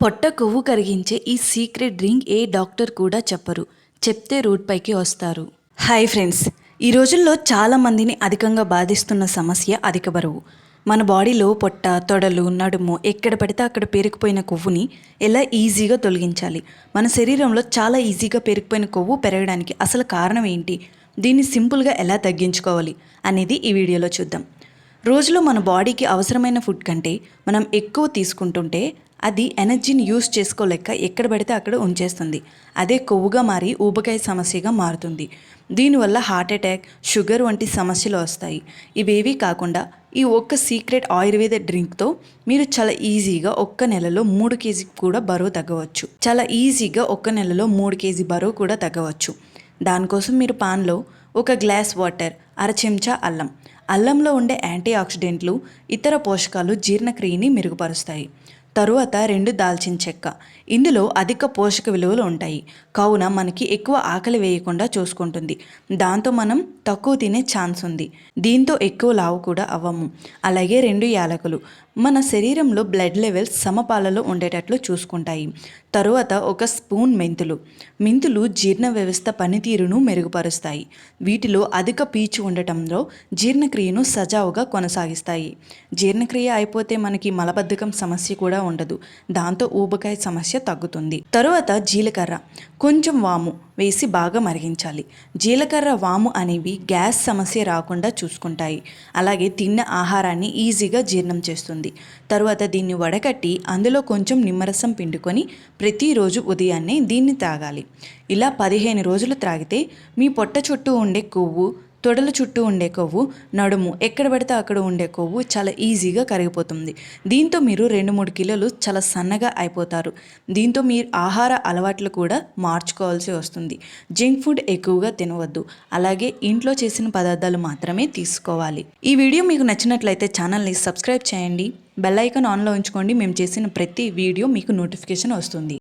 పొట్ట కొవ్వు కరిగించే ఈ సీక్రెట్ డ్రింక్ ఏ డాక్టర్ కూడా చెప్పరు. చెప్తే రూట్ పైకి వస్తారు. హాయ్ ఫ్రెండ్స్ ఈ రోజుల్లో చాలా మందిని అధికంగా బాధిస్తున్న సమస్య అధిక బరువు. మన బాడీలో పొట్ట తొడలు నడుము ఎక్కడ పడితే అక్కడ పేరుకుపోయిన కొవ్వుని ఎలా ఈజీగా తొలగించాలి? మన శరీరంలో చాలా ఈజీగా పేరుకుపోయిన కొవ్వు పెరగడానికి అసలు కారణం ఏంటి? దీన్ని సింపుల్గా ఎలా తగ్గించుకోవాలి? అనేది ఈ వీడియోలో చూద్దాం. రోజులో మన బాడీకి అవసరమైన ఫుడ్ కంటే మనం ఎక్కువ తీసుకుంటుంటే అది ఎనర్జీని యూస్ చేసుకోలేక ఎక్కడ పడితే అక్కడ ఉంచేస్తుంది. అదే కొవ్వుగా మారి ఊబకాయ సమస్యగా మారుతుంది. దీనివల్ల హార్ట్ అటాక్ షుగర్ వంటి సమస్యలు వస్తాయి. ఇవేవీ కాకుండా ఈ ఒక్క సీక్రెట్ ఆయుర్వేద డ్రింక్తో మీరు చాలా ఈజీగా ఒక్క నెలలో మూడు కేజీ కూడా బరువు తగ్గవచ్చు. చాలా ఈజీగా ఒక్క నెలలో మూడు కేజీ బరువు కూడా తగ్గవచ్చు. దానికోసం మీరు పాన్లో ఒక గ్లాస్ వాటర్ అర చెంచా అల్లం. అల్లంలో ఉండే యాంటీ ఆక్సిడెంట్లు ఇతర పోషకాలు జీర్ణక్రియని మెరుగుపరుస్తాయి. తరువాత రెండు దాల్చిన చెక్క. ఇందులో అధిక పోషక విలువలు ఉంటాయి. కావున మనకి ఎక్కువ ఆకలి వేయకుండా చూసుకుంటుంది. దాంతో మనం తక్కువ తినే ఛాన్స్ ఉంది. దీంతో ఎక్కువ లావు కూడా అవ్వము. అలాగే రెండు యాలకులు. మన శరీరంలో బ్లడ్ లెవెల్స్ సమపాలలో ఉండేటట్లు చూసుకుంటాయి. తరువాత ఒక స్పూన్ మెంతులు. మెంతులు జీర్ణ వ్యవస్థ పనితీరును మెరుగుపరుస్తాయి. వీటిలో అధిక పీచు ఉండటంలో జీర్ణక్రియను సజావుగా కొనసాగిస్తాయి. జీర్ణక్రియ అయిపోతే మనకి మలబద్ధకం సమస్య కూడా ఉండదు. దాంతో ఊబకాయ సమస్య తగ్గుతుంది. తరువాత జీలకర్ర. కొంచెం వాము. వేసి బాగా మరిగించాలి. జీలకర్ర వాము అనేవి గ్యాస్ సమస్య రాకుండా చూసుకుంటాయి. అలాగే తిన్న ఆహారాన్ని ఈజీగా జీర్ణం చేస్తుంది. తరువాత దీన్ని వడకట్టి అందులో కొంచెం నిమ్మరసం పిండుకొని ప్రతిరోజు ఉదయాన్నే దీన్ని తాగాలి. ఇలా పదిహేను రోజులు త్రాగితే మీ పొట్ట చుట్టూ ఉండే కొవ్వు తొడల చుట్టూ ఉండే కొవ్వు నడుము ఎక్కడ పడితే అక్కడ ఉండే కొవ్వు చాలా ఈజీగా కరిగిపోతుంది. దీంతో మీరు రెండు మూడు కిలోలు చాలా సన్నగా అయిపోతారు. దీంతో మీరు ఆహార అలవాట్లు కూడా మార్చుకోవాల్సి వస్తుంది. జంక్ ఫుడ్ ఎక్కువగా తినవద్దు. అలాగే ఇంట్లో చేసిన పదార్థాలు మాత్రమే తీసుకోవాలి. ఈ వీడియో మీకు నచ్చినట్లయితే ఛానల్ని సబ్స్క్రైబ్ చేయండి. బెల్ ఐకాన్ ఆన్లో ఉంచుకోండి. మేము చేసిన ప్రతి వీడియో మీకు నోటిఫికేషన్ వస్తుంది.